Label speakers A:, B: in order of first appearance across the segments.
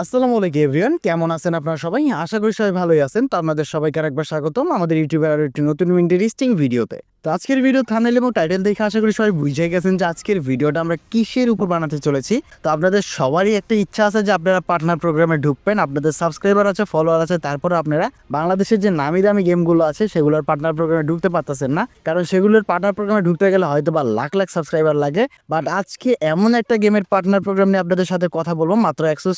A: আসসালামু আলাইকুম এভরিওয়ান, কেমন আছেন আপনারা সবাই? আশা করি সবাই ভালোই আছেন। তো আপনাদের সবাইকে আরেকবার স্বাগতম আমাদের ইউটিউবের আরও একটি নতুন ইন্টারেস্টিং ভিডিওতে। তো আজকের ভিডিও থামেল এবং টাইটেল দেখে আশা করি সবাই বুঝে গেছেন যে আজকের ভিডিওটা আমরা কিসের উপর বানাতে চলেছি। তো আপনাদের সবারই একটা ইচ্ছা আছে যে আপনারা পার্টনার প্রোগ্রামে ঢুকবেন, আপনাদের সাবস্ক্রাইবার আছে ফলোয়ার আছে তারপরে আপনারা বাংলাদেশের যে নামি দামি গেমগুলো আছে, সেগুলোর পার্টনার প্রোগ্রামে ঢুকতে পারতেছেন না। কারণ সেগুলোর পার্টনার প্রোগ্রামে ঢুকতে গেলে হয়তো বা লাখ লাখ সাবস্ক্রাইবার লাগে। বাট আজকে এমন একটা গেমের পার্টনার প্রোগ্রাম নিয়ে আপনাদের সাথে কথা বলব, মাত্র একশো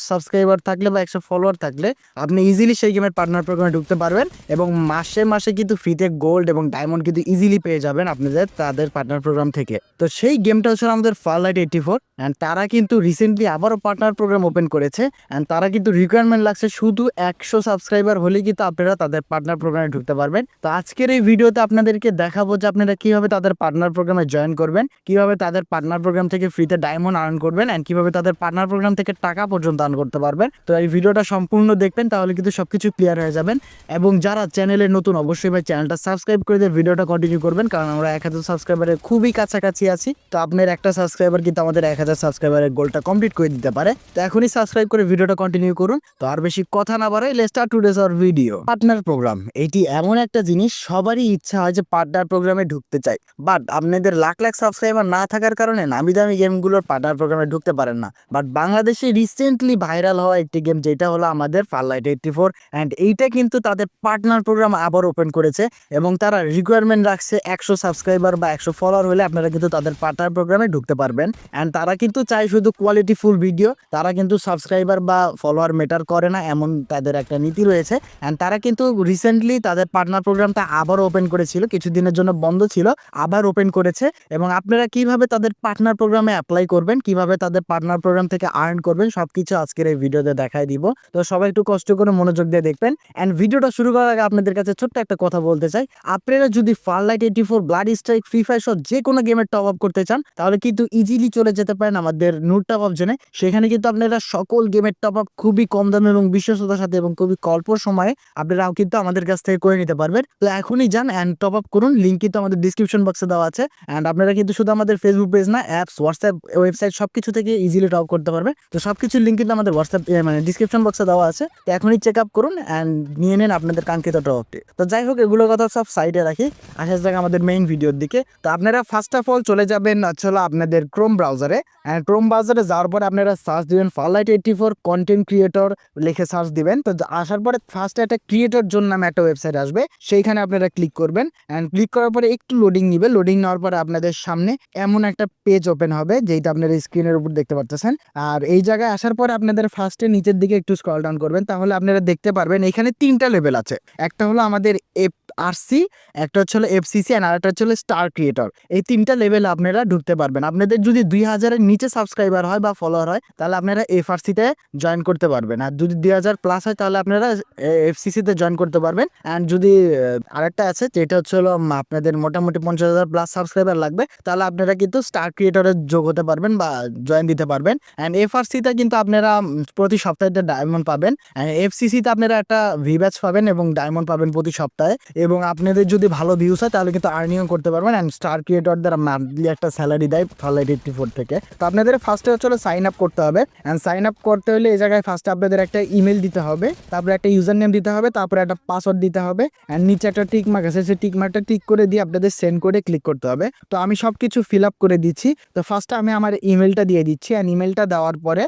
A: সাবস্ক্রাইবার থাকলে বা একশো ফলোয়ার থাকলে আপনি ইজিলি সেই গেমের পার্টনার প্রোগ্রামে ঢুকতে পারবেন এবং মাসে মাসে কিন্তু ফ্রিতে গোল্ড এবং ডায়মন্ড কিন্তু ইজিলি পেয়ে যাবেন আপনাদের, তাদের পার্টনার প্রোগ্রাম থেকে। তো সেই গেমটা হচ্ছে আমাদের Farlight eighty four and তারা কিন্তু রিসেন্টলি আবারও পার্টনার প্রোগ্রাম ওপেন করেছে অ্যান্ড তারা কিন্তু রিকোয়ারমেন্ট লাগছে শুধু একশো সাবস্ক্রাইবার হলেই কিন্তু আপনারা তাদের পার্টনার প্রোগ্রামে ঢুকতে পারবেন। তো আজকের এই ভিডিওতে আপনাদেরকে দেখাবো যে আপনারা কীভাবে তাদের পার্টনার প্রোগ্রামে জয়েন করবেন, কীভাবে তাদের পার্টনার প্রোগ্রাম থেকে ফ্রিতে ডায়মন্ড আর্ন করবেন অ্যান্ড কীভাবে তাদের পার্টনার প্রোগ্রাম থেকে টাকা পর্যন্ত আর্ন করতে পারবেন। তো এই ভিডিওটা সম্পূর্ণ দেখবেন, তাহলে কিন্তু সবকিছু ক্লিয়ার হয়ে যাবেন। এবং যারা চ্যানেলে নতুন, অবশ্যই ভাই চ্যানেলটা সাবস্ক্রাইব করে দিয়ে ভিডিওটা কন্টিনিউ করবেন, কারণ আমরা এক হাজার সাবস্ক্রাইবারের খুবই কাছাকাছি আছি। তো আপনার একটা সাবস্ক্রাইবার কিন্তু আমাদের এক হাজার সাবস্ক্রাইবারের গোলটা কমপ্লিট করে দিতে পারে। তো এখনই সাবস্ক্রাইব করে ভিডিওটা কন্টিনিউ করুন। তো আর বেশি কথা না বাড়াই লেস্ট আর টুডেস আর ভিডিও পার্টনার প্রোগ্রাম এটি এমন একটা জিনিস, সবারই ইচ্ছা হয় যে পার্টনার প্রোগ্রামে ঢুকতে চাই। বাট আপনাদের লাখ লাখ সাবস্ক্রাইবার না থাকার কারণে নামি দামি গেমগুলোর পার্টনার প্রোগ্রামে ঢুকতে পারেন না। বাট বাংলাদেশে রিসেন্টলি ভাইরাল হওয়া একটি গেম যেটা হলো আমাদের ফারলাইট এইটটি ফোর অ্যান্ড এইটা কিন্তু তাদের পার্টনার প্রোগ্রাম আবার ওপেন করেছে এবং তারা রিকোয়ারমেন্ট রাখছে একশো সাবস্ক্রাইবার বা একশো ফলোয়ার হলে আপনারা কিন্তু তাদের পার্টনার প্রোগ্রামে ঢুকতে পারবেন অ্যান্ড তারা কিন্তু চায় শুধু কোয়ালিটি ফুল ভিডিও তারা কিন্তু সাবস্ক্রাইবার বা ফলোয়ার মেটার করে না এমন তাদের একটা নীতি রয়েছে অ্যান্ড তারা কিন্তু রিসেন্টলি তাদের পার্টনার প্রোগ্রামটা আবার ওপেন করেছিল, কিছুদিনের জন্য বন্ধ ছিল, আবার ওপেন করেছে এবং আপনারা কীভাবে তাদের পার্টনার প্রোগ্রামে অ্যাপ্লাই করবেন, কীভাবে তাদের পার্টনার প্রোগ্রাম থেকে আর্ন করবেন সব কিছু আজকের এই ভিডিওতে দেখাই দিব। তো সবাই একটু কষ্ট করে মনোযোগ দিয়ে দেখবেন। অ্যান্ড ভিডিওটা শুরু করার আগে আপনাদের কাছে ছোট্ট একটা কথা বলতে চাই। আপনারা যদি Farlight eighty four blood strike free fire সহ যে কোনো গেমের টপ আপ করতে চান, তাহলে কিন্তু ইজিলি চলে যেতে পারেন আমাদের নূর টপ আপ জেনে সেখানে কিন্তু আপনারা সকল গেমের টপ আপ খুবই কম দামে এবং বিশ্বস্ততার সাথে এবং খুবই অল্প সময়ে আপনারাও কিন্তু আমাদের কাছ থেকে করে নিতে পারবেন। তো এখনই যান অ্যান্ড টপ আপ করুন। লিঙ্ক কিন্তু আমাদের ডিসক্রিপশন বক্সে দেওয়া আছে। অ্যান্ড আপনারা কিন্তু শুধু আমাদের ফেসবুক পেজ না অ্যাপস হোয়াটসঅ্যাপ ওয়েবসাইট সব কিছু থেকে ইজিলি টপ করতে পারবে তো সব কিছুর লিঙ্ক কিন্তু আমাদের হোয়াটসঅ্যাপ মানে ডিসক্রিপশন বক্সে দেওয়া আছে। তো এখনই চেক আপ করুন অ্যান্ড নিয়ে নেন আপনাদের কাঙ্ক্ষিত টপটি তো যাই হোক, এগুলোর কথা সব সাইডে রাখি। আসা যাক আমাদের মেইন ভিডিওর দিকে। তো আপনারা ফার্স্ট অফ অল চলে যাবেন হলো আপনাদের ক্রোম ব্রাউজারে অ্যান্ড ক্রোম ব্রাউজারে যাওয়ার পরে আপনারা সার্চ দিবেন Farlight eighty four content creator লিখে সার্চ দিবেন। তো আসার পরে ফার্স্টে একটা ক্রিয়েটর জোন নামে একটা ওয়েবসাইট আসবে। সেইখানে আপনারা ক্লিক করবেন। অ্যান্ড ক্লিক করার পরে একটু লোডিং নিবে। লোডিং নেওয়ার পরে আপনাদের সামনে এমন একটা পেজ ওপেন হবে যেটা আপনারা স্ক্রিনের উপর দেখতে পাচ্ছেন আর এই জায়গায় আসার পরে আপনাদের ফার্স্টে নিচের দিকে একটু স্ক্রল ডাউন করবেন, তাহলে আপনারা দেখতে পারবেন এখানে তিনটা লেভেল আছে। একটা হলো আমাদের এফ আরসি একটা হচ্ছে হলো অ্যান্ড আরেকটা হচ্ছে হলো স্টার ক্রিয়েটর এই তিনটা লেভেলে আপনারা ঢুকতে পারবেন। আপনাদের যদি দুই হাজারের নিচে সাবস্ক্রাইবার হয় বা ফলোয়ার হয়, তাহলে আপনারা এফ এফআরসিতে জয়েন করতে পারবেন। আর যদি দুই হাজার প্লাস হয়, তাহলে আপনারা এফ এফসিসিতে জয়েন করতে পারবেন। অ্যান্ড যদি আরেকটা আছে, যেটা হচ্ছে হলো আপনাদের মোটামুটি পঞ্চাশ হাজার প্লাস সাবস্ক্রাইবার লাগবে, তাহলে আপনারা কিন্তু স্টার ক্রিয়েটরে যোগ হতে পারবেন বা জয়েন দিতে পারবেন। অ্যান্ড এফ এফআরসিতে কিন্তু আপনারা প্রতি সপ্তাহে একটা ডায়মন্ড পাবেন। এফসিসিতে আপনারা একটা ভি ব্যাচ পাবেন এবং ডায়মন্ড পাবেন প্রতি সপ্তাহে। এবং আপনাদের যদি ভালো ভিউস হয়, তাহলে কিন্তু আর্নিংও করতে পারবেন অ্যান্ড স্টার ক্রিয়েটরদের মান্থলি একটা স্যালারি দেয় ফার্লাইট এইটটি ফোর থেকে। তো আপনাদের ফার্স্টে হচ্ছে সাইন আপ করতে হবে। অ্যান্ড সাইন আপ করতে হলে এই জায়গায় ফার্স্টে আপনাদের একটা ইমেল দিতে হবে। তারপরে একটা ইউজার নেম দিতে হবে, তারপরে একটা পাসওয়ার্ড দিতে হবে। অ্যান্ড নিচে একটা টিক মার্ক আছে, সেই টিক মার্কটা টিক করে দিয়ে আপনাদের সেন্ড করে ক্লিক করতে হবে। তো আমি সব কিছু ফিল আপ করে দিচ্ছি। তো ফার্স্টে আমি আমার ইমেলটা দিয়ে দিচ্ছি। অ্যান্ড ইমেলটা দেওয়ার পরে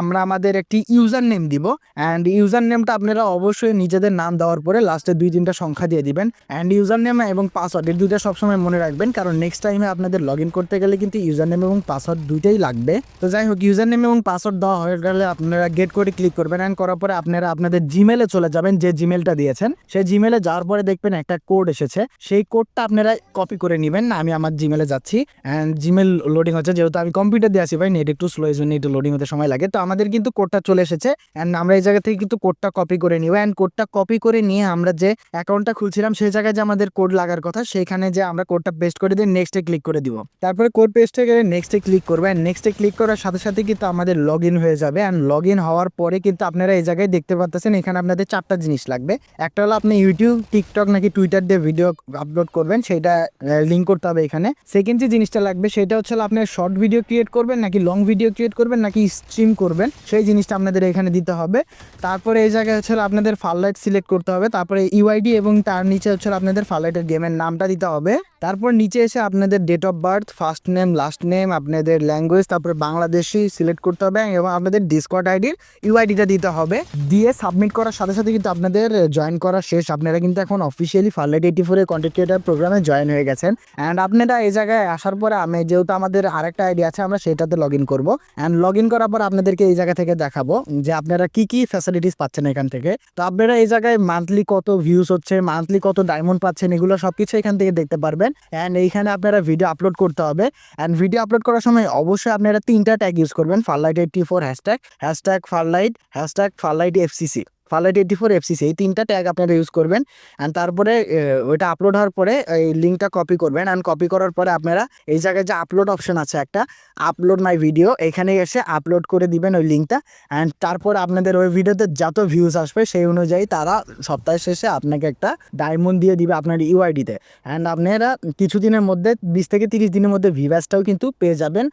A: আমরা আমাদের একটি ইউজার নেম দিব অ্যান্ড ইউজার নেমটা আপনারা অবশ্যই নিজেদের নাম দেওয়ার পরে লাস্টে দুই তিনটা সংখ্যা দিয়ে দিবেন অ্যান্ড ইউজার নেম এবং পাসওয়ার্ড এর দুইটা সবসময় মনে রাখবেন, কারণ নেক্সট টাইমে আপনাদের লগ ইন করতে গেলে কিন্তু ইউজার নেম এবং পাসওয়ার্ড দুইটাই লাগবে। তো যাই হোক ইউজার নেম এবং পাসওয়ার্ড দেওয়া হয়ে গেলে আপনারা গেট করে ক্লিক করবেন অ্যান্ড করার পরে আপনারা আপনাদের জিমেলে চলে যাবেন, যে জিমেলটা দিয়েছেন, সেই জিমেলে যাওয়ার পরে দেখবেন একটা কোড এসেছে, সেই কোডটা আপনারা কপি করে নেবেন আমি আমার জিমেলে যাচ্ছি অ্যান্ড জিমেল লোডিং হচ্ছে, যেহেতু আমি কম্পিউটার দিয়ে আসি ভাই নেট একটু স্লো এই জন্য একটু লোডিং হতে সময় লাগে। তো আমাদের কিন্তু কোডটা চলে এসেছে অ্যান্ড আমরা এই জায়গা থেকে কিন্তু কোডটা কপি করে নিব। অ্যান্ড কোডটা কপি করে নিয়ে আমরা যে অ্যাকাউন্টটা খুলছিলাম, সেই জায়গায় যে আমাদের কোড লাগার কথা সেখানে যে আমরা কোডটা পেস্ট করে দিয়ে নেক্সটে ক্লিক করে দিব। তারপরে কোড পেস্টে গেলে নেক্সটে ক্লিক করব অ্যান্ড নেক্সটে ক্লিক করার সাথে সাথে কিন্তু আমাদের লগ হয়ে যাবে। অ্যান্ড লগ হওয়ার পরে কিন্তু আপনারা এই জায়গায় দেখতে পাচ্ছেন এখানে আপনাদের চারটা জিনিস লাগবে। একটা হলো আপনি ইউটিউব টিকটক নাকি টুইটার দিয়ে ভিডিও আপলোড করবেন, সেটা লিঙ্ক করতে হবে এখানে। সেকেন্ড যে জিনিসটা লাগবে, সেটা হচ্ছে হলো আপনার শর্ট ভিডিও ক্রিয়েট করবেন, নাকি লং ভিডিও ক্রিয়েট করবেন, নাকি স্ট্রিম করবেন, সেই জিনিসটা আপনাদের এখানে দিতে হবে। তারপরে এই জায়গায় হচ্ছে আপনাদের ফারলাইট সিলেক্ট করতে হবে। তারপরে ইউআইডি এবং তার নিচে হচ্ছে আপনাদের ফারলাইটের গেমের নামটা দিতে হবে। তারপর নিচে এসে আপনাদের date of birth first name last name আপনাদের ল্যাঙ্গুয়েজ তারপরে বাংলাদেশি সিলেক্ট করতে হবে এবং আপনাদের ডিসকর্ড আইডির ইউআইডিটা দিতে হবে। দিয়ে সাবমিট করার সাথে সাথে কিন্তু আপনাদের জয়েন করা শেষ। আপনারা কিন্তু এখন অফিসিয়ালি ফার্লাইট এইটি ফোরের কন্টেন্ট ক্রিয়েটার প্রোগ্রামে জয়েন হয়ে গেছেন। অ্যান্ড আপনারা এই জায়গায় আসার পরে আমি যেহেতু আমাদের আরেকটা আইডি আছে, আমরা সেটাতে লগ ইন করব। অ্যান্ড লগ ইন করার পর আপনাদেরকে এই জায়গা থেকে দেখাবো যে আপনারা কি কি ফ্যাসিলিটিস পাচ্ছেন এখান থেকে। তো আপনারা এই জায়গায় মান্থলি কত ভিউজ হচ্ছে মান্থলি কত ডায়মন্ড পাচ্ছেন, এগুলো সবকিছু এখান থেকে দেখতে পারবেন। অ্যান্ড এইখানে আপনারা ভিডিও আপলোড করতে হবে। অ্যান্ড ভিডিও আপলোড করার সময় অবশ্যই আপনারা তিনটা ট্যাগ ইউজ করবেন Farlight eighty four hashtag hashtag Farlight hashtag Farlight FCC Farlight eighty four FCC এই তিনটা ট্যাগ আপনারা ইউজ করবেন অ্যান্ড তারপরে ওইটা আপলোড হওয়ার পরে এই লিঙ্কটা কপি করবেন অ্যান্ড কপি করার পরে আপনারা এই জায়গায় যে আপলোড অপশন আছে একটা আপলোড মাই ভিডিও এখানে এসে আপলোড করে দিবেন ওই লিঙ্কটা অ্যান্ড তারপর আপনাদের ওই ভিডিওতে যত ভিউজ আসবে সেই অনুযায়ী তারা সপ্তাহের শেষে আপনাকে একটা ডায়মন্ড দিয়ে দিবে আপনার ইউআইডিতে অ্যান্ড আপনারা কিছুদিনের মধ্যে, বিশ থেকে তিরিশ দিনের মধ্যে ভিভাসটাও কিন্তু পেয়ে যাবেন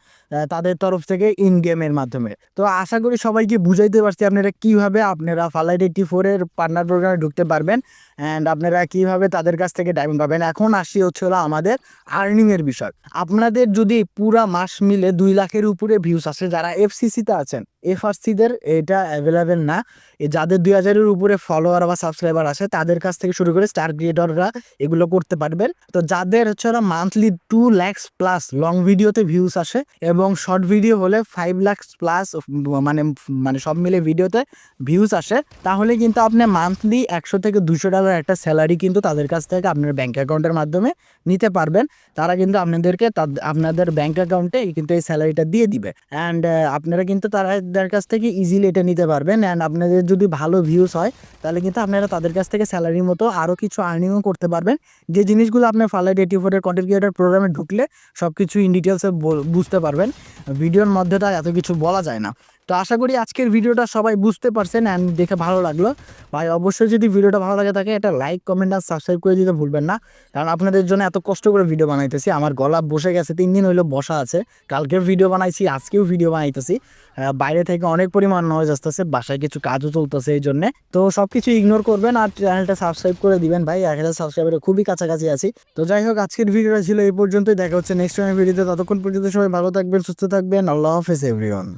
A: তাদের তরফ থেকে ইন গেমের মাধ্যমে। তো আশা করি সবাইকে বুঝাইতে পারছি আপনারা কীভাবে আপনারা ফালাইট এইটটি ফোরের পার্টনার প্রোগ্রামে ঢুকতে পারবেন অ্যান্ড আপনারা কীভাবে তাদের কাছ থেকে ডায়মন্ড পাবেন। এখন আসি হচ্ছে হলো আমাদের আর্নিংয়ের বিষয়। আপনাদের যদি পুরা মাস মিলে দুই লাখের উপরে ভিউস আসে, যারা এফসিসিতে আছেন এফআরসিদের এটা অ্যাভেলেবেল না। যাদের দুই হাজারের উপরে ফলোয়ার বা সাবস্ক্রাইবার আছে, তাদের কাছ থেকে শুরু করে স্টার ক্রিয়েটররা এগুলো করতে পারবেন। তো যাদের হচ্ছে ওরা monthly two lakhs plus long ভিডিওতে ভিউস আসে এবং শর্ট ভিডিও হলে ফাইভ ল্যাক্স প্লাস মানে মানে সব মিলে ভিডিওতে ভিউজ আসে, তাহলে কিন্তু আপনি মান্থলি একশো থেকে দুশো টাকার একটা স্যালারি কিন্তু তাদের কাছ থেকে আপনার ব্যাঙ্ক অ্যাকাউন্টের মাধ্যমে নিতে পারবেন। তারা কিন্তু আপনাদেরকে আপনাদের ব্যাঙ্ক অ্যাকাউন্টে কিন্তু এই স্যালারিটা দিয়ে দিবে। অ্যান্ড আপনারা কিন্তু তাদের কাছ থেকে ইজিলি এটা নিতে পারবেন অ্যান্ড আপনাদের যদি ভালো ভিউস হয়, তাহলে কিন্তু আপনারা তাদের কাছ থেকে স্যালারির মতো আরও কিছু আর্নিংও করতে পারবেন। যে জিনিসগুলো আপনার ফালাইট এইটি ফোরের কন্টেন্ট ক্রিয়েটার প্রোগ্রামে ঢুকলে সব কিছু ইন ডিটেলসে বুঝতে পারবেন। ভিডিওর মধ্যে এত কিছু বলা যায় না। তো আশা করি আজকের ভিডিওটা সবাই বুঝতে পারছেন অ্যান্ড দেখে ভালো লাগল। ভাই, অবশ্যই যদি ভিডিওটা ভালো লাগে থাকে এটা লাইক কমেন্ট আর সাবস্ক্রাইব করে দিতে ভুলবেন না। কারণ আপনাদের জন্য এত কষ্ট করে ভিডিও বানাইতেছি, আমার গলা বসে গেছে, তিন দিন হইল বসা আছে। কালকেও ভিডিও বানাইছি, আজকেও ভিডিও বানাইতেছি। বাইরে থেকে অনেক পরিমাণ নয়েজ আসতেছে, বাসায় কিছু কাজও চলতেছে এই জন্যে। তো সব কিছু ইগনোর করবেন আর চ্যানেলটা সাবস্ক্রাইব করে দিবেন। ভাই, এক হাজার সাবস্ক্রাইবারের খুবই কাছাকাছি আছি। তো যাই হোক, আজকের ভিডিওটা ছিল এই পর্যন্তই। দেখা হচ্ছে নেক্সট টাইম ভিডিওতে। ততক্ষণ পর্যন্ত সবাই ভালো থাকবেন, সুস্থ থাকবেন। আল্লাহ হাফেজ এভরিওয়ান